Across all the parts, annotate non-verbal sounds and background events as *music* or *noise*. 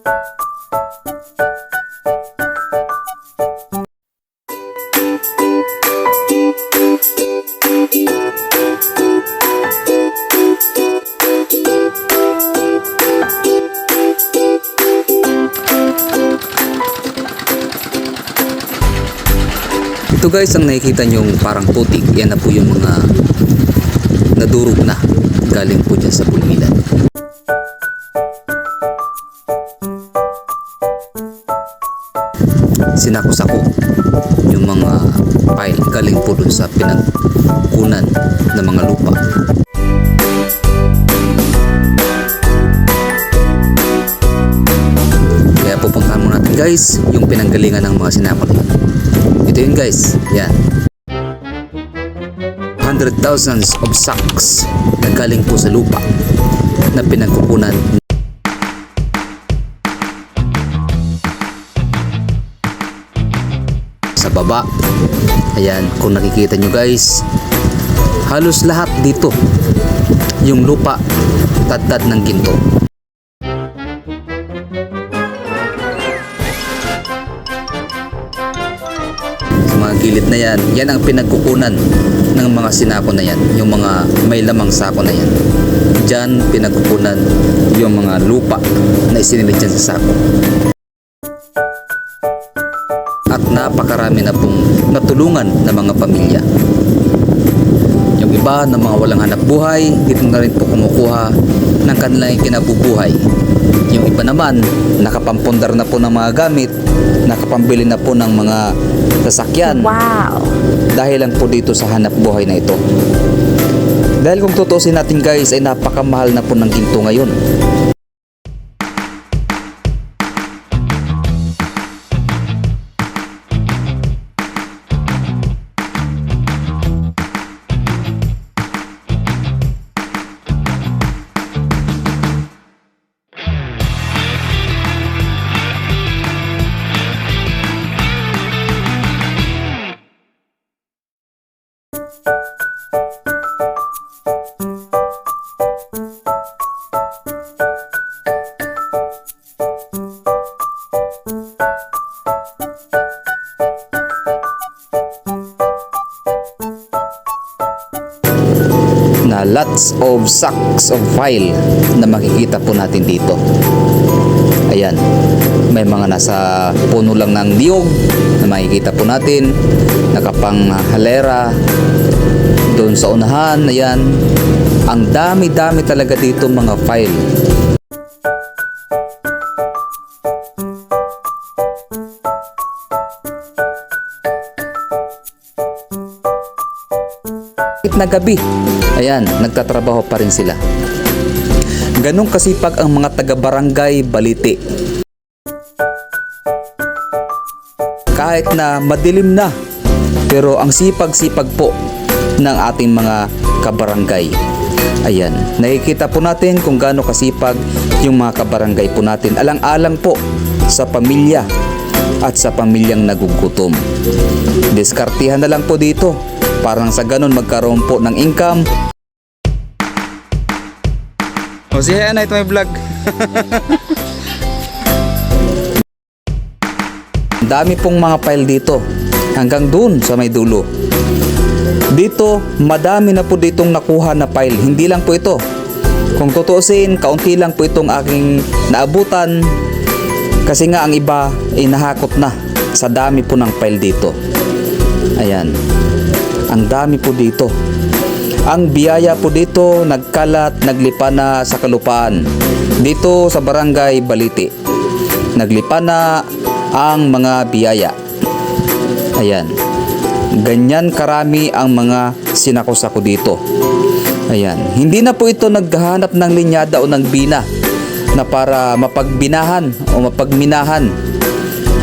Ito guys, ang nakikita nyo parang putik, yan na po yung mga nadurog na galing po dyan sa pulmilan. Sinako-sako yung mga pile galing po dun sa pinagkunan ng mga lupa. Kaya pupuntahan mo natin guys yung pinanggalingan ng mga sinakot. Ito yun guys, yan. Hundred thousands of sacks na galing po sa lupa na pinagkukunan baba. Ayan, kung nakikita nyo guys, halos lahat dito yung lupa tad ng ginto. sa mga gilid na yan, yan ang pinagkukunan ng mga sinako na yan, yung mga may lamang sako na yan. Diyan pinagkukunan yung mga lupa na isinilid dyan sa sako. Napakarami na pong natulungan ng mga pamilya. Yung iba na mga walang hanap buhay, dito na rin po kumukuha ng kanilang kinabubuhay. Yung iba naman, nakapampundar na po ng mga gamit, nakapambili na po ng mga sasakyan Wow. dahil lang po dito sa hanap buhay na ito. Dahil kung tutusin natin guys ay napakamahal na po ng ginto ngayon. Lots of sacks of file na makikita po natin dito. Ayan, may mga nasa puno lang ng niyog na makikita po natin, nakapang halera doon sa unahan, ayan. Ang dami-dami talaga dito mga file. Na gabi, ayan, nagtatrabaho pa rin sila. Ganong kasipag ang mga taga-barangay Baliti. Kahit na madilim na, pero ang sipag-sipag po ng ating mga kabarangay. Ayan, nakikita po natin kung gaano kasipag yung mga kabarangay po natin. Alang-alang po sa pamilya at sa pamilyang nagugutom. Diskartihan na lang po dito. Parang sa ganun magkaroon po ng income. O si Hea na ito may vlog. *laughs* Dami pong mga file dito. Hanggang dun sa may dulo. Dito, madami na po ditong nakuha na file. Hindi lang po ito. Kung tutuusin, kaunti lang po itong aking naabutan. Kasi nga ang iba ay nahakot na sa dami po ng file dito. Ayan. Ang dami po dito. Ang biyaya po dito nagkalat, naglipa na sa kalupaan. Dito sa barangay Baliti. Naglipa na ang mga biyaya. Ayan. Ganyan karami ang mga sinakos ako dito. Ayan. Hindi na po ito naghahanap ng linyada o ng bina na para mapagbinahan o mapagminahan.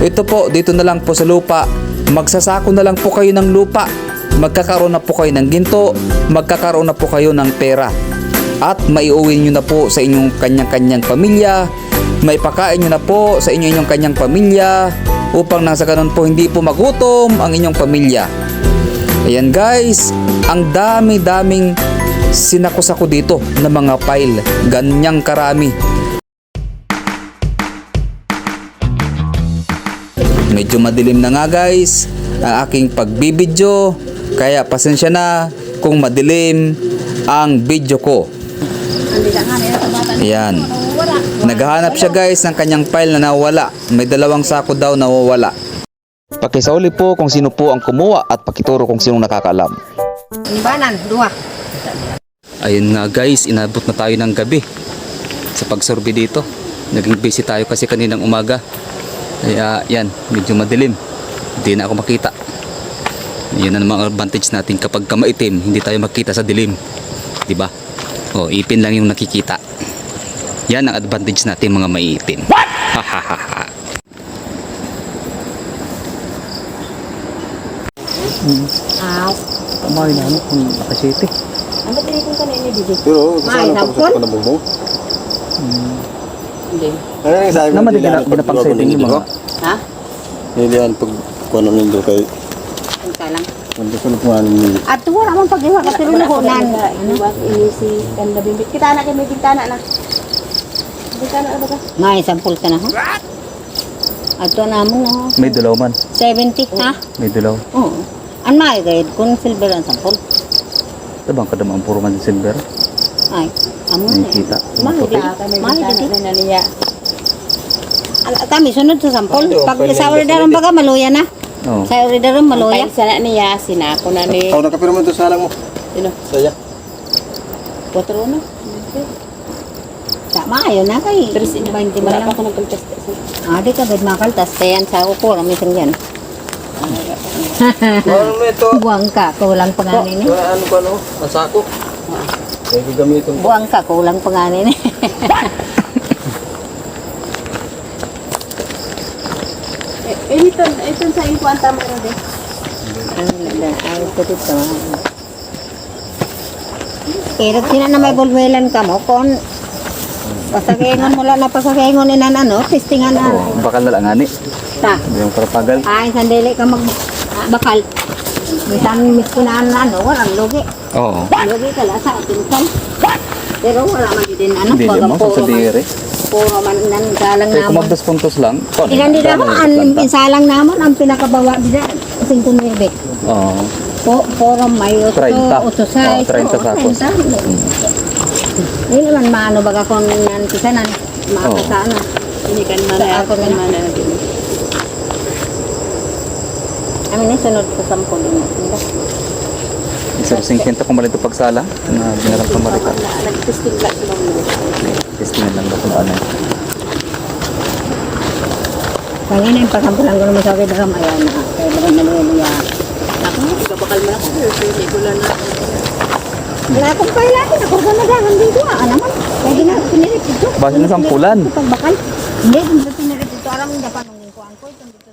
Ito po, dito na lang po sa lupa. Magsasako na lang po kayo ng lupa. Magkakaroon na po kayo ng ginto. Magkakaroon na po kayo ng pera. At maiuwi nyo na po sa inyong kanyang-kanyang pamilya. Maipakain nyo na po sa inyo inyong kanyang pamilya upang nang sa ganun po hindi po magutom ang inyong pamilya. Ayan guys, ang dami-daming sinakos ako dito na mga file. Ganyang karami. Medyo madilim na nga guys ang aking pagbibidyo kaya pasensya na kung madilim ang video ko. Ayan. Naghahanap siya guys ng kanyang file na nawala. May dalawang sako daw nawawala. Pakisauli po kung sino po ang kumuha at pakituro kung sinong nakakalam. Imbanan, dua. Ayun nga guys, inabot na tayo ng gabi sa pagsorbe dito. Naging busy tayo kasi kaninang umaga. Kaya yan, medyo madilim. Hindi na ako makita. Yun ang mga advantage natin kapag kamaitim, hindi tayo makita sa dilim. 'Di ba? O, ipin lang yung nakikita. Yan ang advantage natin mga maiitim. What? Aw. Kamay na ano kung nakasiti. Ano ba tinitong ka na inyo, Didi? Pero, kasama sampol? ko na bubong. Hindi. Ano yung sabi Naman nila, din mga? Ha? Hindi yan pag kung ano nito kay Ang kumain nila. At wala mong pag-iwa kasi luluhunan. Ano ba? Kita na kayo may bintana na. Bintana na ba ka? May sampul ka na, ha? Ato na mo na. May dulaw man. 70, ha? May dulaw. Oo. An may grade kung silver ang sampul. Tabang kadam ang puro man silver. Ay, amo May na. kita. Mahal din. Mahal din. na niya. Kami sunod sa sampol. Pag sa order baga maluya na. Oh. Sa order maluya. sana niya, sinako na ni... Ikaw nakapirma ito sa halang mo. Sino? Saya. Quatro na. Tama, ayaw na kay. 20 man Wala lang. pa ako nagkaltas. Ah, di ka bad makaltas. Tayan sa upo, ang isang yan. *laughs* Ano ito? Buwang ka, kulang panganin eh. Ano ko ano? Ang sako. Kaya gagamitin ko. Buwang ka, kulang panganin eh. *laughs* Eh, ito, sa iyo ang tama na din. Ay, ito dito. Pero sina na may bulwelan ka mo, kon pasakengon mo lang na pasakengon inan ano, testingan na. Oh, bakal na lang ani. Ta. Yung parapagal. Ay, sandali ka mag bakal. Minsan mis ko na ano, walang lugi. Oo. Lugi ka lang sa atinsan. Pero wala man din ano, Hindi mo sa puro man, puro man nan galang Kaya namon. kumagdas puntos lang. Paano? Ilan yung ang planta? pinsalang namon, ang pinakabawa din 59. Oo. Po, puro may uto, 30. uto size. Oh, 30 sakos. Hindi naman maano baga kung yan kisanan. Makakasana. Hindi ka naman Sa na ako na din. Amin na sunod sa sampol din. Hindi. Isang 50 kung malito pagsala na binaral pa marika. Nag-testing lang sila mo. Testingan lang ba kung ano. Kaya na yung pagkampulan ko naman sa akin daram ayan na. Kaya ba na niya. Ako, ikabakal mo na ako. Hindi ko lang na. Wala akong pailatin. Ako ba nagahan dito? Ah, naman. Kaya na pinirip dito. Base na sampulan. Pagbakal. Hindi, hindi pinirip dito. Alam mo, dapat nung kuhaan ko. Dito.